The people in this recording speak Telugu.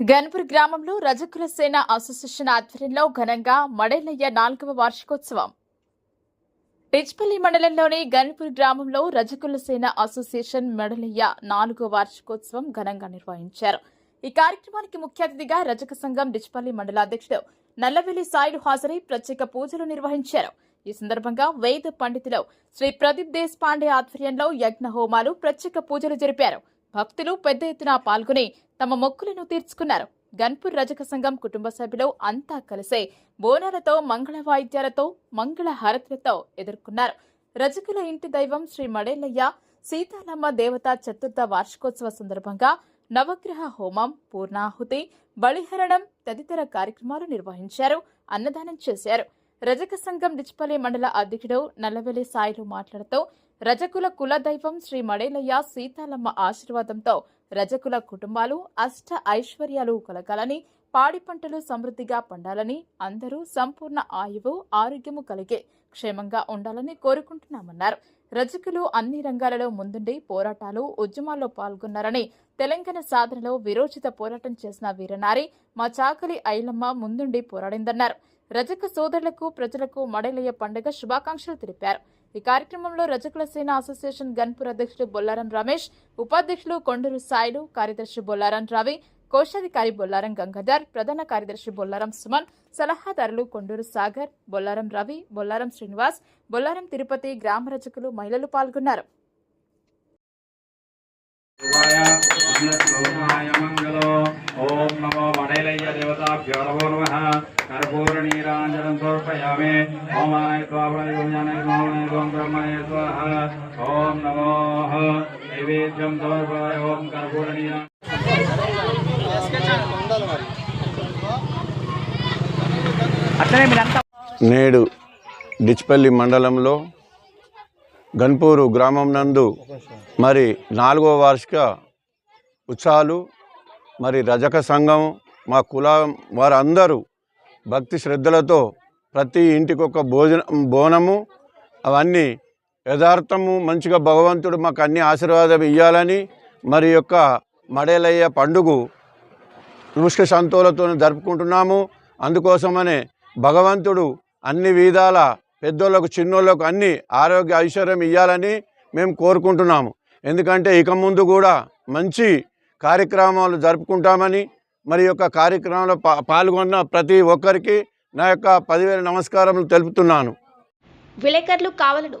గన్పూర్ గ్రామంలో రజకుల సేన అసోసియేషన్ ఆధ్వర్యంలో ఘనంగా మడేలయ్య నాలుగవ వార్షికోత్సవం. టిచ్పల్లి మండలంలోని గన్పూర్ గ్రామంలో రజకుల సేన అసోసియేషన్ మెడలయ్య నాలుగో వార్షికోత్సవం ఘనంగా నిర్వహించారు. ఈ కార్యక్రమానికి ముఖ్య అతిథిగా రజక సంఘం డిచ్పల్లి మండలాధ్యక్షుడు నల్లవెల్లి సాయిలు హాజరై ప్రత్యేక పూజలు నిర్వహించారు. ఈ సందర్భంగా వేద పండితులు శ్రీ ప్రదీప్ దేశ్ పాండే ఆధ్వర్యంలో యజ్ఞ హోమాలు ప్రత్యేక పూజలు జరిపారు. భక్తులు పెద్ద ఎత్తున పాల్గొని తమ మొక్కులను తీర్చుకున్నారు. గన్పూర్ రజక సంఘం కుటుంబ సభ్యులు అంతా కలిసే బోనాలతో మంగళ వాయిద్యాలతో మంగళ హారతులతో ఎదుర్కొన్నారు. రజకుల ఇంటి దైవం శ్రీ మడేలయ్య సీతారామ దేవత చతుర్థ వార్షికోత్సవ సందర్భంగా నవగ్రహ హోమం పూర్ణాహుతి బలిహరణం తదితర కార్యక్రమాలు నిర్వహించారు అన్నదానం చేశారు. రజక సంఘం డిచ్పల్లి మండల అధ్యక్షుడు నల్లవెల్లి సాయిలు మాట్లాడుతూ రజకుల కుల దైవం శ్రీ మడేలయ్య సీతాలమ్మ ఆశీర్వాదంతో రజకుల కుటుంబాలు అష్ట ఐశ్వర్యాలు కలగాలని పాడి పంటలు సమృద్ధిగా పండాలని అందరూ సంపూర్ణ ఆయువు ఆరోగ్యము కలిగే క్షేమంగా ఉండాలని కోరుకుంటున్నామన్నారు. రజకులు అన్ని రంగాలలో ముందుండి పోరాటాలు ఉద్యమాల్లో పాల్గొన్నారని తెలంగాణ సాధనలో విరోచిత పోరాటం చేసిన వీరనారి మా చాకలి ఐలమ్మ ముందుండి పోరాడిందన్నారు. రజక సోదరులకు ప్రజలకు మడలయ్య పండుగ శుభాకాంక్షలు తెలిపారు. ఈ కార్యక్రమంలో రజకుల సేన అసోసియేషన్ గన్పూర్ అధ్యక్షుడు బొల్లారం రమేష్ ఉపాధ్యక్షులు కొండూరు సాయిలు కార్యదర్శి బొల్లారం రవి కోశాధికారి బొల్లారం గంగాధర్ ప్రధాన కార్యదర్శి బొల్లారం సుమన్ సలహాదారులు కొండూరు సాగర్ బొల్లారం రవి బొల్లారం శ్రీనివాస్ బొల్లారం తిరుపతి గ్రామ రచకులు మహిళలు పాల్గొన్నారు. ఓం నమో వడైలయ్య దేవతాభ్యో నమో నమః. సమర్పయామి. ఓమాయ స్వాహ ఓం నమో. నైవేద్యం ఓం నేడు డిచ్పల్లి మండలంలో గన్పూరు గ్రామం నందు మరి నాలుగో వార్షిక ఉత్సవాలు మరి రజక సంఘం మా కుల వారందరూ భక్తి శ్రద్ధలతో ప్రతి ఇంటికి ఒక భోజన బోనము అవన్నీ యథార్థము మంచిగా భగవంతుడు మాకు అన్ని ఆశీర్వాదం ఇవ్వాలని మరి యొక్క మడేలయ్య పండుగ పుష్క సంతోలతో జరుపుకుంటున్నాము. అందుకోసమనే భగవంతుడు అన్ని విధాల పెద్దోళ్ళకు చిన్నోళ్ళకు అన్ని ఆరోగ్య ఐశ్వర్యం ఇవ్వాలని మేము కోరుకుంటున్నాము. ఎందుకంటే ఇక ముందు కూడా మంచి కార్యక్రమాలు జరుపుకుంటామని మరి యొక్క కార్యక్రమంలో పాల్గొన్న ప్రతి ఒక్కరికి నా యొక్క పదివేల నమస్కారములు తెలుపుతున్నాను. విలేకరులు కావాలను.